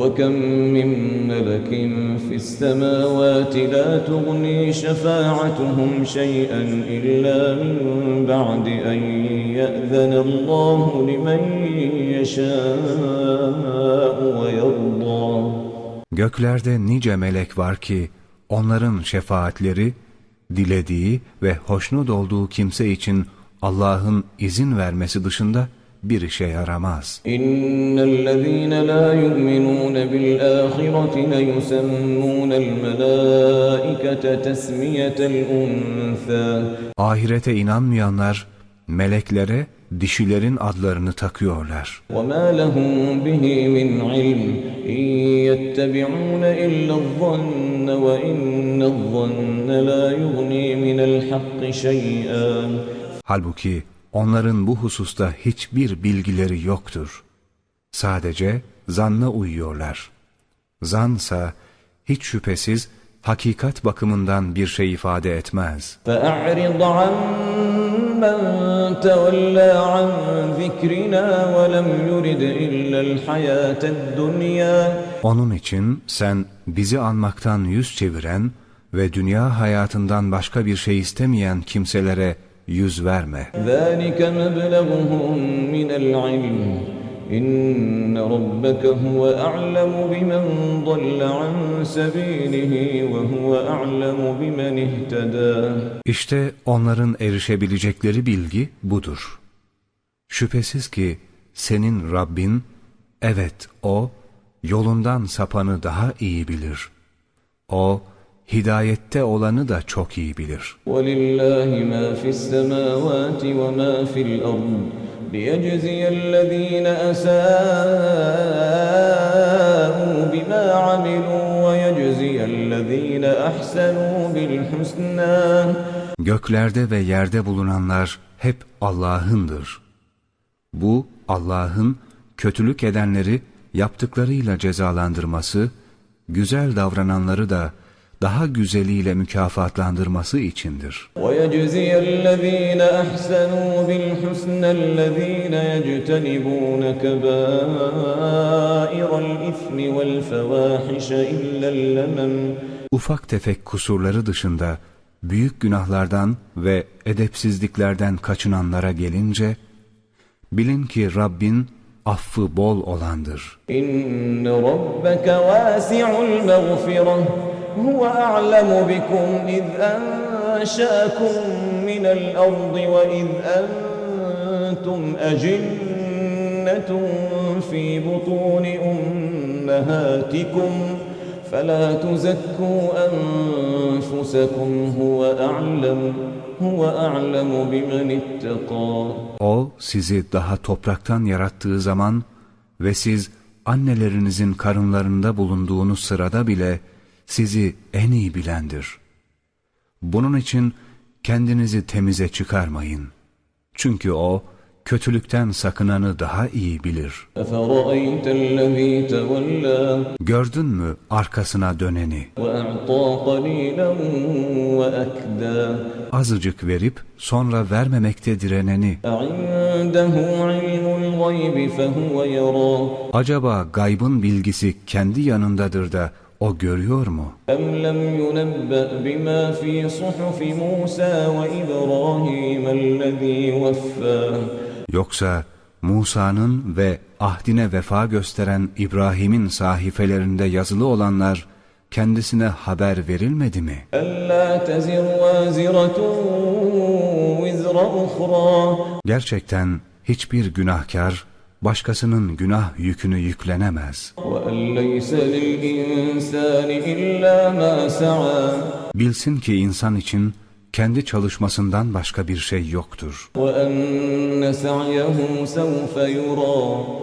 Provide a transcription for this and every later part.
وكم من ملك في السماوات لا تغني شفاعتهم شيئا إلا من بعد أن يأذن الله لمن يشاء ويرضى Göklerde nice melek var ki onların şefaatleri dilediği ve hoşnut olduğu kimse için Allah'ın izin vermesi dışında bir işe yaramaz. إن الذين لا يؤمنون بالآخرة ليسمون الملائكة تسمية الأنثى Ahirete inanmayanlar meleklere dişilerin adlarını takıyorlar. وما لهم به من علم إن يتبعون إلا الظن وإن الظن لا يغني من الحق شيئا Halbuki onların bu hususta hiçbir bilgileri yoktur. Sadece zanna uyuyorlar. Zansa hiç şüphesiz hakikat bakımından bir şey ifade etmez. فأعرض عن من تولى عن ذكرنا ولم يرد إلا الحياة الدنيا Onun için sen bizi anmaktan yüz çeviren ve dünya hayatından başka bir şey istemeyen kimselere yüz verme. ذلك مبلغهم من العلم إن ربك هو أعلم بمن ضل عن سبيله وهو أعلم بمن اهتدى İşte onların erişebilecekleri bilgi budur. Şüphesiz ki senin Rabbin, evet O, yolundan sapanı daha iyi bilir. O, hidayette olanı da çok iyi bilir. ولله ما في السماوات وما في الأرض ليجزي الذين أساءوا بما عملوا ويجزي الذين أحسنوا بالحسنى Göklerde ve yerde bulunanlar hep Allah'ındır. Bu Allah'ın kötülük edenleri yaptıklarıyla cezalandırması, güzel davrananları da daha güzeliyle mükafatlandırması içindir. ويجزي الذين أحسنوا بالحسنى الذين يجتنبون كبائر الإثم والفواحش إلا اللمم Ufak tefek kusurları dışında büyük günahlardan ve edepsizliklerden kaçınanlara gelince, bilin ki Rabbin affı bol olandır. إن ربك واسع المغفرة هو أعلم بكم إذ أنشأكم من الأرض وإذ أنتم أجنة في بطون أمهاتكم فلا تزكوا أنفسكم هو أعلم هو أعلم بمن اتقى O sizi daha topraktan yarattığı zaman ve siz annelerinizin karınlarında bulunduğunuz sırada bile sizi en iyi bilendir. Bunun için kendinizi temize çıkarmayın. Çünkü O, kötülükten sakınanı daha iyi bilir. Gördün mü arkasına döneni? Azıcık verip sonra vermemekte direneni. Acaba gaybın bilgisi kendi yanındadır da o görüyor mu? Em lem yunebbe bima fi suhufi Musa ve İbrahim ellezî veffâ. Yoksa Musa'nın ve ahdine vefa gösteren İbrahim'in sahifelerinde yazılı olanlar kendisine haber verilmedi mi? Gerçekten hiçbir günahkar başkasının günah yükünü yüklenemez. Bilsin ki insan için kendi çalışmasından başka bir şey yoktur.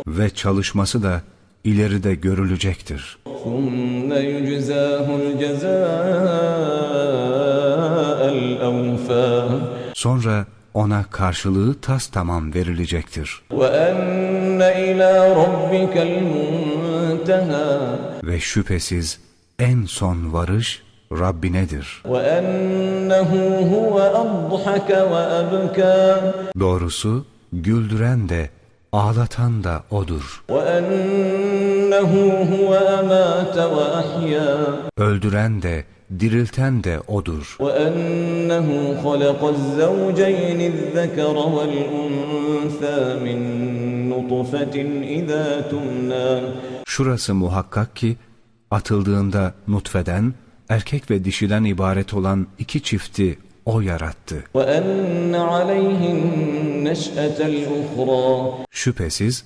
Ve çalışması da ileride görülecektir. Sonra ona karşılığı tas tamam verilecektir. Ve şüphesiz en son varış Rabbinedir. Doğrusu güldüren de ağlatan da O'dur. Öldüren de dirilten de O'dur. وأنه خلق الزوجين الذكر والأنثى من نطفة إذا تمنى Şurası muhakkak ki, atıldığında nutfeden, erkek ve dişiden ibaret olan iki çifti O yarattı. وأن عليه النشأة الأخرى Şüphesiz,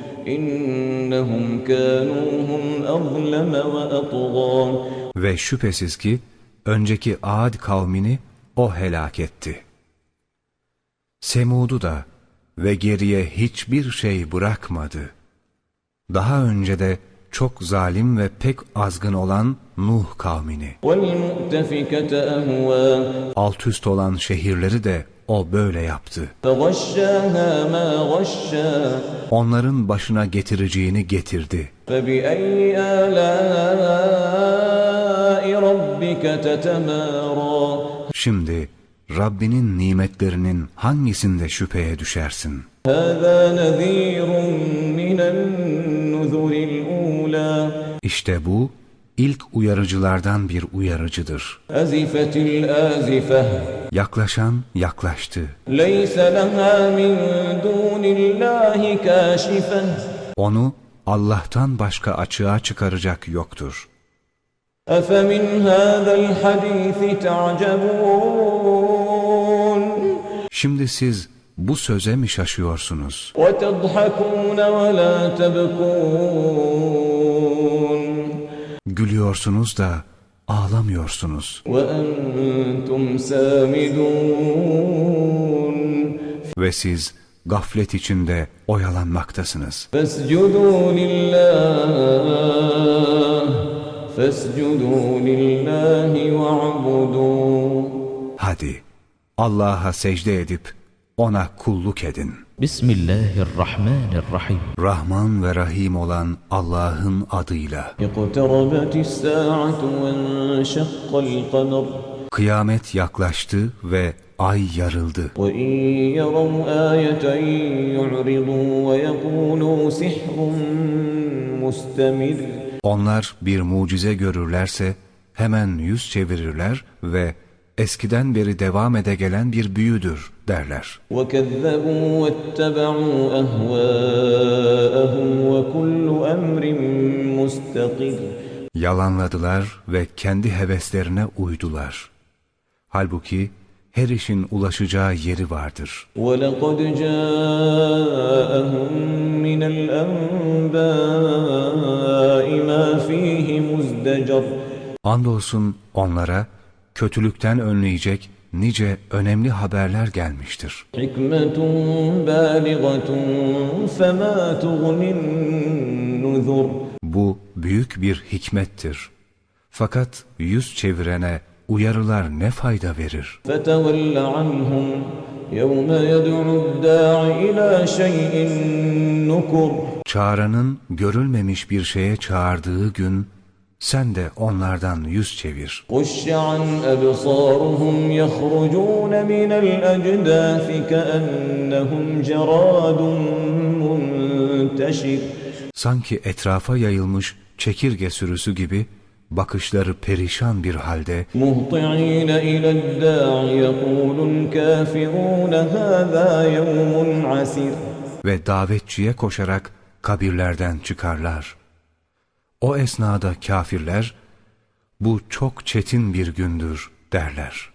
İnnehum kânuhum azleme ve atgâ. Ve şüphesiz ki önceki Ad kavmini o helak etti. Semud'u da ve geriye hiçbir şey bırakmadı. Daha önce de çok zalim ve pek azgın olan Nuh kavmini. Alt üst olan şehirleri de o böyle yaptı. Onların başına getireceğini getirdi. Şimdi Rabbinin nimetlerinin hangisinde şüpheye düşersin? İşte bu ilk uyarıcılardan bir uyarıcıdır. أزفت الآزفة Yaklaşan yaklaştı. ليس لها من دون الله كاشفة Onu Allah'tan başka açığa çıkaracak yoktur. أفمن هذا الحديث تعجبون Şimdi siz bu söze mi şaşıyorsunuz? وتضحكون ولا تبكون gülüyorsunuz da ağlamıyorsunuz. Ve siz gaflet içinde oyalanmaktasınız. Hadi Allah'a secde edip ona kulluk edin. Bismillahirrahmanirrahim. Rahman ve Rahim olan Allah'ın adıyla. Kıyamet yaklaştı ve ay yarıldı. Onlar bir mucize görürlerse hemen yüz çevirirler ve eskiden beri devam ede gelen bir büyüdür derler. وكذبوا واتبعوا أهواءهم وكل أمر مستقر Yalanladılar ve kendi heveslerine uydular. Halbuki her işin ulaşacağı yeri vardır. ولقد جاءهم من الأنباء ما فيه مزدجر Andolsun onlara kötülükten önleyecek nice önemli haberler gelmiştir. Bu büyük bir hikmettir. Fakat yüz çevirene uyarılar ne fayda verir? Çağıranın görülmemiş bir şeye çağırdığı gün sen de onlardan yüz çevir. Uşşan ebsâruhum yehrujûne minel ecdâfi keennehum ceradun munteşir. Sanki etrafa yayılmış çekirge sürüsü gibi bakışları perişan bir halde muhti'ine ile'd-da'i yekulul kafirun hâzâ yevmun asir ve davetçiye koşarak kabirlerden çıkarlar. O esnada kafirler, bu çok çetin bir gündür derler.